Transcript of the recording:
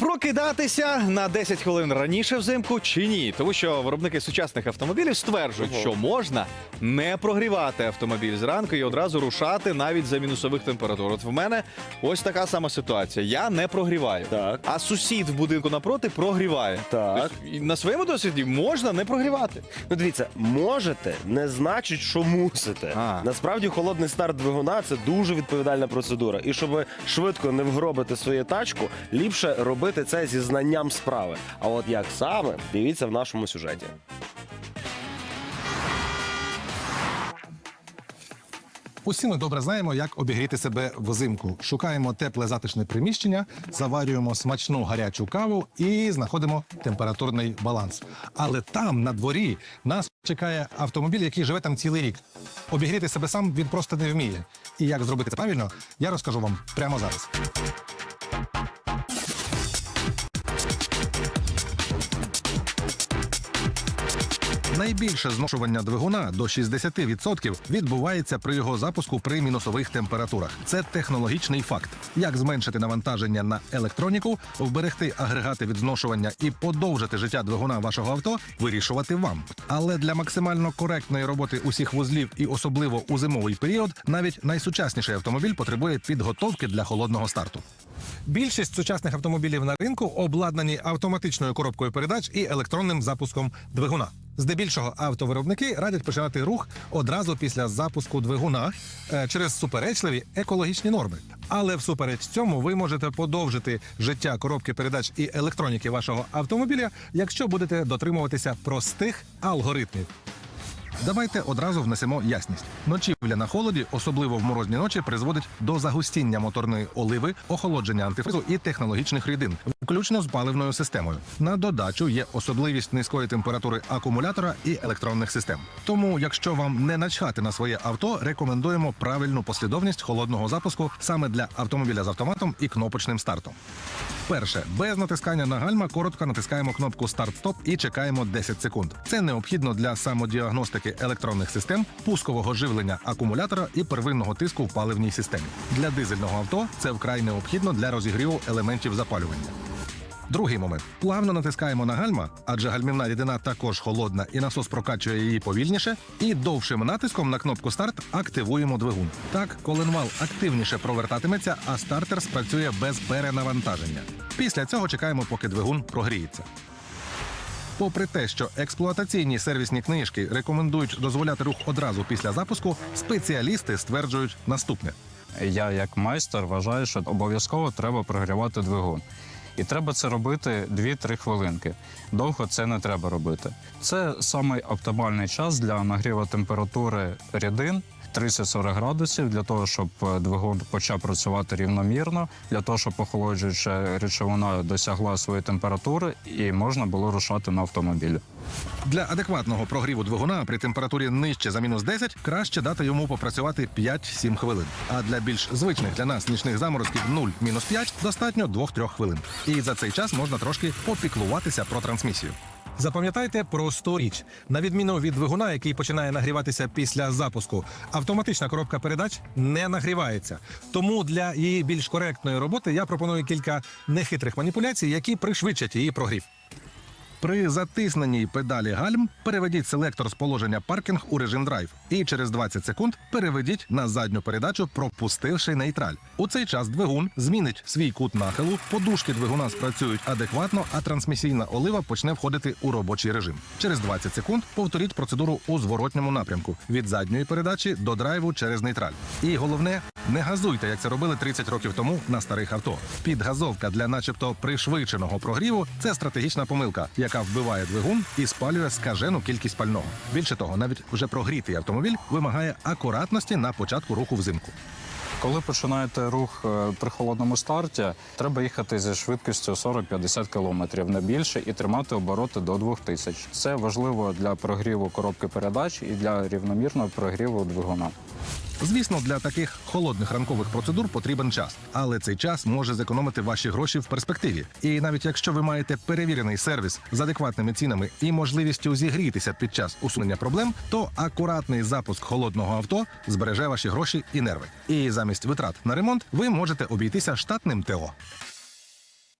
Прокидатися на 10 хвилин раніше взимку чи ні? Тому що виробники сучасних автомобілів стверджують, що можна не прогрівати автомобіль зранку і одразу рушати навіть за мінусових температур. От в мене ось така сама ситуація. Я не прогріваю. Так. А сусід в будинку напроти прогріває. Так. Тобто, і на своєму досвіді можна не прогрівати. Ну, дивіться, можете не значить, що мусите. А. Насправді, холодний старт двигуна це дуже відповідальна процедура. І щоб швидко не вгробити свою тачку, ліпше робити це зі знанням справи. А от як саме, дивіться в нашому сюжеті. Усі ми добре знаємо, як обігріти себе взимку. Шукаємо тепле затишне приміщення, заварюємо смачну гарячу каву і знаходимо температурний баланс. Але там, на дворі, нас чекає автомобіль, який живе там цілий рік. Обігріти себе сам він просто не вміє. І як зробити це правильно, я розкажу вам прямо зараз. Найбільше зношування двигуна до 60% відбувається при його запуску при мінусових температурах. Це технологічний факт. Як зменшити навантаження на електроніку, вберегти агрегати від зношування і подовжити життя двигуна вашого авто, вирішувати вам. Але для максимально коректної роботи усіх вузлів і особливо у зимовий період, навіть найсучасніший автомобіль потребує підготовки для холодного старту. Більшість сучасних автомобілів на ринку обладнані автоматичною коробкою передач і електронним запуском двигуна. Здебільшого автовиробники радять починати рух одразу після запуску двигуна е, через суперечливі екологічні норми. Але всупереч цьому ви можете подовжити життя коробки передач і електроніки вашого автомобіля, якщо будете дотримуватися простих алгоритмів. Давайте одразу внесемо ясність. Ночівля на холоді, особливо в морозні ночі, призводить до загустіння моторної оливи, охолодження антифризу і технологічних рідин, включно з паливною системою. На додачу є особливість низької температури акумулятора і електронних систем. Тому, якщо вам не начхати на своє авто, рекомендуємо правильну послідовність холодного запуску саме для автомобіля з автоматом і кнопочним стартом. Перше, без натискання на гальма коротко натискаємо кнопку старт-стоп і чекаємо 10 секунд. Це необхідно для самодіагностики електронних систем, пускового живлення акумулятора і первинного тиску в паливній системі. Для дизельного авто це вкрай необхідно для розігріву елементів запалювання. Другий момент: плавно натискаємо на гальма, адже гальмівна рідина також холодна і насос прокачує її повільніше. І довшим натиском на кнопку старт активуємо двигун. Так, коленвал активніше провертатиметься, а стартер спрацює без перенавантаження. Після цього чекаємо, поки двигун прогріється. Попри те, що експлуатаційні сервісні книжки рекомендують дозволяти рух одразу після запуску, спеціалісти стверджують наступне. Я, як майстер, вважаю, що обов'язково треба прогрівати двигун. І треба це робити 2-3 хвилинки. Довго це не треба робити. Це самий оптимальний час для нагріву температури рідин 30-40 градусів для того, щоб е, двигун почав працювати рівномірно, для того, щоб охолоджуюча речовина досягла своєї температури і можна було рушати на автомобілі. Для адекватного прогріву двигуна при температурі нижче за мінус 10 краще дати йому попрацювати 5-7 хвилин. А для більш звичних для нас нічних заморозків 0-5 достатньо 2-3 хвилин. І за цей час можна трошки попіклуватися про трансмісію. Запам'ятайте просту річ. На відміну від двигуна, який починає нагріватися після запуску, автоматична коробка передач не нагрівається. Тому для її більш коректної роботи я пропоную кілька нехитрих маніпуляцій, які пришвидшать її прогрів. При затисненій педалі гальм переведіть селектор з положення паркінг у режим драйв і через 20 секунд переведіть на задню передачу, пропустивши нейтраль. У цей час двигун змінить свій кут нахилу, подушки двигуна спрацюють адекватно, а трансмісійна олива почне входити у робочий режим. Через 20 секунд повторіть процедуру у зворотньому напрямку від задньої передачі до драйву через нейтраль. І головне, не газуйте, як це робили 30 років тому на старих авто. Підгазовка для, начебто, пришвидшеного прогріву це стратегічна помилка, яка вбиває двигун і спалює скажену кількість пального. Більше того, навіть вже прогрітий автомобіль вимагає акуратності на початку руху взимку. Коли починаєте рух е, при холодному старті, треба їхати зі швидкістю 40-50 км, не більше, і тримати обороти до 2000. Це важливо для прогріву коробки передач і для рівномірного прогріву двигуна. Звісно, для таких холодних ранкових процедур потрібен час, але цей час може зекономити ваші гроші в перспективі. І навіть якщо ви маєте перевірений сервіс з адекватними цінами і можливістю зігрітися під час усунення проблем, то акуратний запуск холодного авто збереже ваші гроші і нерви. І замість витрат на ремонт ви можете обійтися штатним ТО.